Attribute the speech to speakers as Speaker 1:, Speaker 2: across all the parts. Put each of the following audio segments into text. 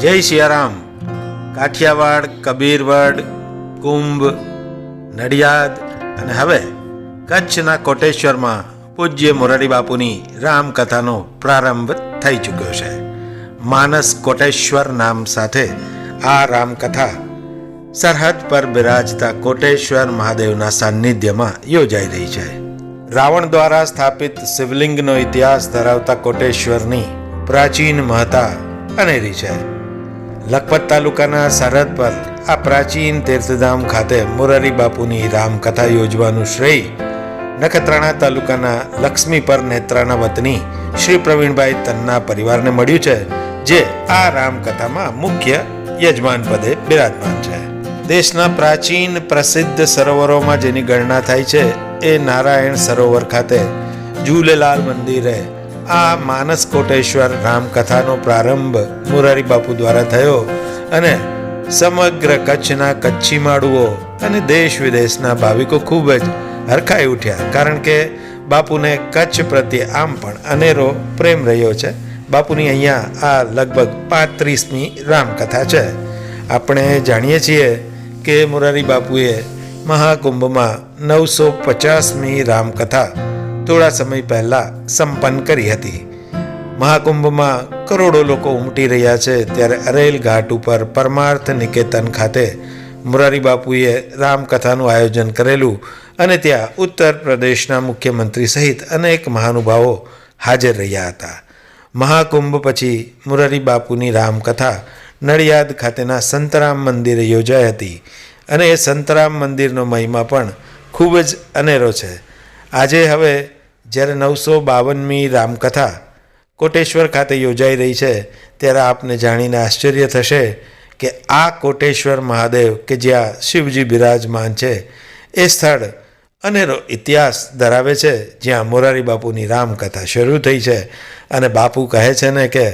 Speaker 1: જય સિયારામ. કાઠિયાવાડ, કબીરવડ, કુંભ, નડિયાદ અને હવે કચ્છના કોટેશ્વરમાં પૂજ્ય મોરારી બાપુની રામકથાનો પ્રારંભ થઈ ચૂક્યો છે. માનસ કોટેશ્વર નામ સાથે આ રામકથા સરહદ પર બિરાજતા કોટેશ્વર મહાદેવના સાનિધ્યમાં યોજાઈ રહી છે. રાવણ દ્વારા સ્થાપિત શિવલિંગનો ઇતિહાસ ધરાવતા કોટેશ્વરની પ્રાચીન મહતા અનેરી છે. લખપત તાલુકાના સરહદ પર આ પ્રાચીન તીર્થધામ ખાતે મોરારી બાપુની રામકથા યોજવાનું શ્રેય નખત્રાણા તાલુકાના લક્ષ્મી પર નેત્રાના વતની શ્રી પ્રવીણભાઈ તન્ના પરિવારને મળ્યું છે, જે આ રામકથામાં મુખ્ય યજમાન પદે બિરાજમાન છે. દેશના પ્રાચીન પ્રસિદ્ધ સરોવરોમાં જેની ગણના થાય છે, એ નારાયણ સરોવર ખાતે ઝૂલેલાલ મંદિરે આ માનસ કોટેશ્વર રામકથાનો પ્રારંભ મુરારી બાપુ દ્વારા થયો અને સમગ્ર કચ્છના કચ્છી માળુઓ અને દેશ વિદેશના ભાવિકો ખૂબ જ હરખાઈ ઉઠ્યા. કારણ કે બાપુને કચ્છ પ્રત્યે આમ પણ અનેરો પ્રેમ રહ્યો છે. બાપુની અહીંયા આ લગભગ પાંત્રીસમી રામકથા છે. આપણે જાણીએ છીએ કે મોરારી બાપુએ મહાકુંભમાં નવસો પચાસમી રામકથા થોડા સમય પહેલાં સંપન્ન કરી હતી. મહાકુંભમાં કરોડો લોકો ઉમટી રહ્યા છે ત્યારે અરેલ ઘાટ ઉપર પરમાર્થ નિકેતન ખાતે મુરારી બાપુએ રામકથાનું આયોજન કરેલું અને ત્યાં ઉત્તર પ્રદેશના મુખ્યમંત્રી સહિત અનેક મહાનુભાવો હાજર રહ્યા હતા. મહાકુંભ પછી મુરારી બાપુની રામકથા નડિયાદ ખાતેના સંતરામ મંદિરે યોજાઈ હતી અને એ સંતરામ મંદિરનો મહિમા પણ ખૂબ જ અનેરો છે. આજે હવે જ્યારે નવસો બાવનમી રામકથા કોટેશ્વર ખાતે યોજાઈ રહી છે, ત્યારે આપને જાણીને આશ્ચર્ય થશે કે આ કોટેશ્વર મહાદેવ કે જ્યાં શિવજી બિરાજમાન છે, એ સ્થળ અનેરો ઇતિહાસ ધરાવે છે, જ્યાં મોરારી બાપુની રામકથા શરૂ થઈ છે. અને બાપુ કહે છે ને કે,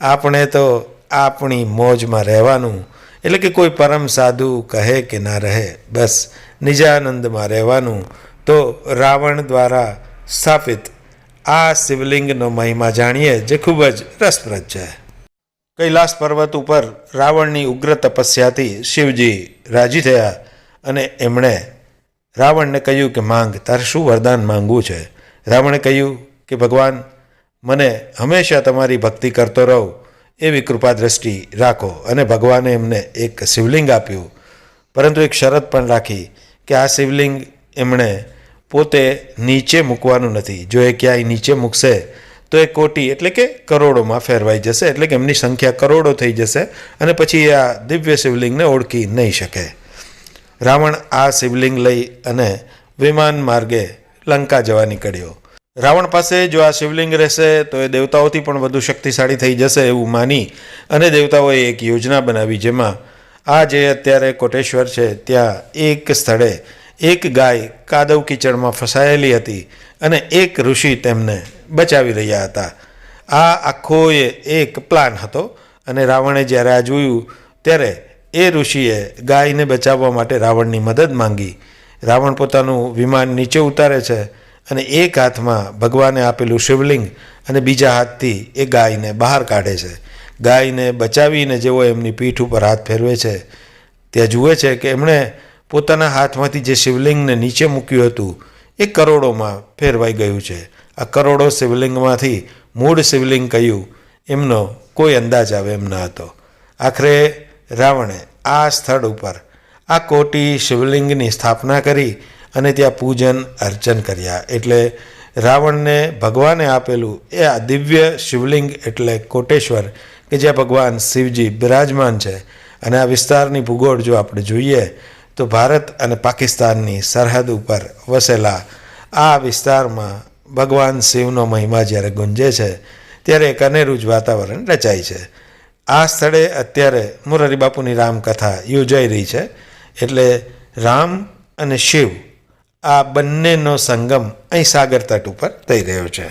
Speaker 1: આપણે તો આપણી મોજમાં રહેવાનું, એટલે કે કોઈ પરમ સાધુ કહે કે ના રહે, બસ નિજાનંદમાં રહેવાનું, તો રાવણ દ્વારા સ્થાપિત આ શિવલિંગનો મહિમા જાણીએ જે ખૂબ જ રસપ્રદ છે. કૈલાસ પર્વત ઉપર રાવણની ઉગ્ર તપસ્યાથી શિવજી રાજી થયા અને એમણે રાવણને કહ્યું કે, માંગ, તારે શું વરદાન માંગવું છે? રાવણે કહ્યું કે, ભગવાન, મને હંમેશા તમારી ભક્તિ કરતો રહું, એવી કૃપા દ્રષ્ટિ રાખો. અને ભગવાને એમને એક શિવલિંગ આપ્યું. પરંતુ એક શરત પણ રાખી કે આ શિવલિંગ એમણે પોતે નીચે મૂકવાનું નથી. જો એ ક્યાંય નીચે મૂકશે, તો એ કોટી એટલે કે કરોડોમાં ફેરવાઈ જશે, એટલે કે એમની સંખ્યા કરોડો થઈ જશે અને પછી આ દિવ્ય શિવલિંગને ઓળખી નહીં શકે. રાવણ આ શિવલિંગ લઈ અને વિમાન માર્ગે લંકા જવા નીકળ્યો. રાવણ પાસે જો આ શિવલિંગ રહેશે, તો એ દેવતાઓથી પણ વધુ શક્તિશાળી થઈ જશે એવું માની અને દેવતાઓએ એક યોજના બનાવી જેમાં આ જે અત્યારે કોટેશ્વર છે, ત્યાં એક સ્થળે એક ગાય કાદવ કીચડમાં ફસાયેલી હતી અને એક ઋષિ તેમને બચાવી રહ્યા હતા. આ આખો એ એક પ્લાન હતો અને રાવણે જ્યારે આ જોયું, ત્યારે એ ઋષિએ ગાયને બચાવવા માટે રાવણની મદદ માંગી. રાવણ પોતાનું વિમાન નીચે ઉતારે છે અને એક હાથમાં ભગવાને આપેલું શિવલિંગ અને બીજા હાથથી એ ગાયને બહાર કાઢે છે. ગાયને બચાવીને જેવો એમની પીઠ ઉપર હાથ ફેરવે છે, ત્યાં જુએ છે કે એમણે પોતાના હાથમાંથી જે શિવલિંગને નીચે મૂક્યું હતું, એ કરોડોમાં ફેરવાઈ ગયું છે. આ કરોડો શિવલિંગમાંથી મૂળ શિવલિંગ કહ્યું એમનો કોઈ અંદાજ આવે એમ ન હતો. આખરે રાવણે આ સ્થળ ઉપર આ કોટી શિવલિંગની સ્થાપના કરી અને ત્યાં પૂજન અર્ચન કર્યા. એટલે રાવણને ભગવાને આપેલું એ આ દિવ્ય શિવલિંગ એટલે કોટેશ્વર, કે જ્યાં ભગવાન શિવજી બિરાજમાન છે. અને આ વિસ્તારની ભૂગોળ જો આપણે જોઈએ તો ભારત અને પાકિસ્તાનની સરહદ ઉપર વસેલા આ વિસ્તારમાં ભગવાન શિવનો મહિમા જ્યારે ગુંજે છે, ત્યારે એક અનેરું જ વાતાવરણ રચાય છે. આ સ્થળે અત્યારે મોરારી બાપુની રામકથા યોજાઈ રહી છે, એટલે રામ અને શિવ આ બંનેનો સંગમ અહીં સાગર તટ ઉપર થઈ રહ્યો છે.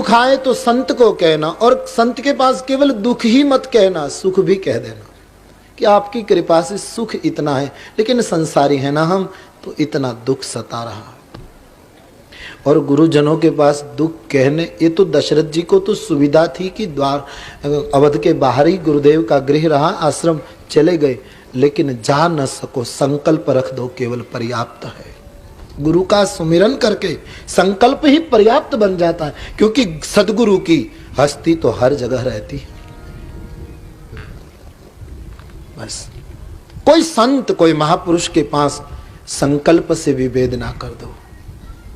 Speaker 2: दुख आए तो संत को कहना और संत के पास केवल दुख ही मत कहना, सुख भी कह देना। कि आपकी कृपा से सुख इतना है, लेकिन संसारी है ना हम तो इतना दुख सता रहा। और गुरुजनों के पास दुख कहने, ये तो दशरथ जी को तो सुविधा थी कि द्वार, अवध के बाहर ही गुरुदेव का गृह रहा, आश्रम चले गए, लेकिन जा न सको, संकल्प रख दो, केवल पर्याप्त है। गुरु का सुमिरन करके संकल्प ही पर्याप्त बन जाता है, क्योंकि सदगुरु की हस्ती तो हर जगह रहती है। बस। कोई संत, कोई महापुरुष के पास संकल्प से विभेद ना कर दो,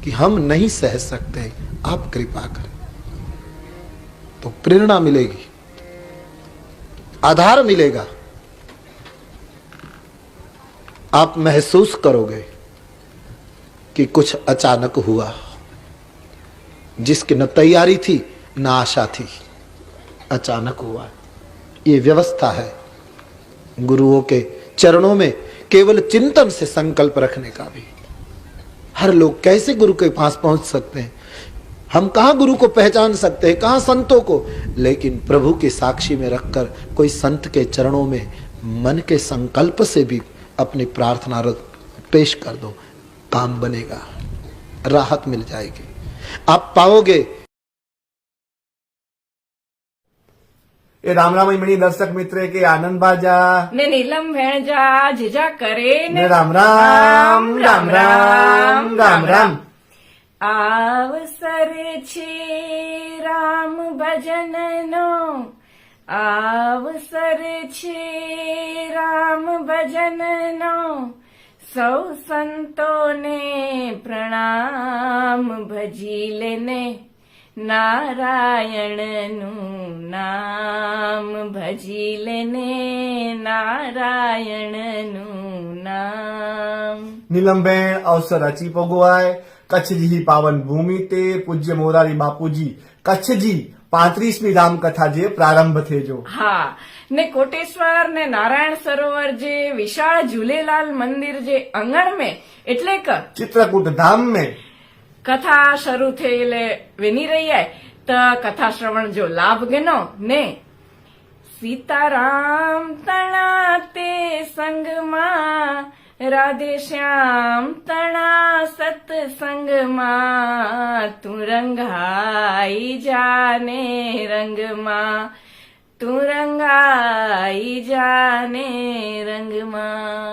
Speaker 2: कि हम नहीं सह सकते, आप कृपा करें। तो प्रेरणा मिलेगी, आधार मिलेगा, आप महसूस करोगे। कि कुछ अचानक हुआ, जिसकी न तैयारी थी, न आशा थी, अचानक हुआ। ये व्यवस्था है गुरुओं के चरणों में केवल चिंतन से संकल्प रखने का भी। हर लोग कैसे गुरु के पास पहुँच सकते हैं? हम कहाँ गुरु को पहचान सकते हैं? कहाँ संतों को? लेकिन प्रभु के साक्षी में रखकर कोई संत के चरणों में मन के संकल्प से भी अपनी प्रार्थना पेश कर दो। काम बनेगा राहत मिल जाएगी आप पाओगे
Speaker 3: એ રામ રામ મણી દર્શક મિત્ર કે આનંદ બાજા
Speaker 4: ને નીલમ ભેણજા જીજા કરે
Speaker 3: ને રામ રામ રામ રામ રામ રામ
Speaker 4: આવસર છે રામ ભજનનો આવસર છે રામ ભજનનો સૌ સંતોને પ્રણામ ભજી લેને નારાયણનું નામ ભજી લેને નારાયણનું નામ.
Speaker 3: નીલમબેન અવસર રચી પગવાય કચ્છજી પાવન ભૂમિ તે પૂજ્ય મોરારી બાપુજી. કચ્છજી પાંત્રીસમી રામકથા જે પ્રારંભ થેજો
Speaker 4: હા ને કોટેશ્વર ને નારાયણ સરોવર જે વિશાળ ઝૂલેલાલ મંદિર જે આંગણ મેં એટલે કે
Speaker 3: ચિત્રકૂટ ધામ મે.
Speaker 4: કથા શરૂ થઈ એટલે વિની રહી તો કથા શ્રવણ જો લાભ ગનો ને સીતારામ તણા તે સંગમાં રાધે શ્યામ તણા સત્સંગમાં તું રંગાઈ જાને રંગમાં. તું રંગાઈ જાને રંગમાં.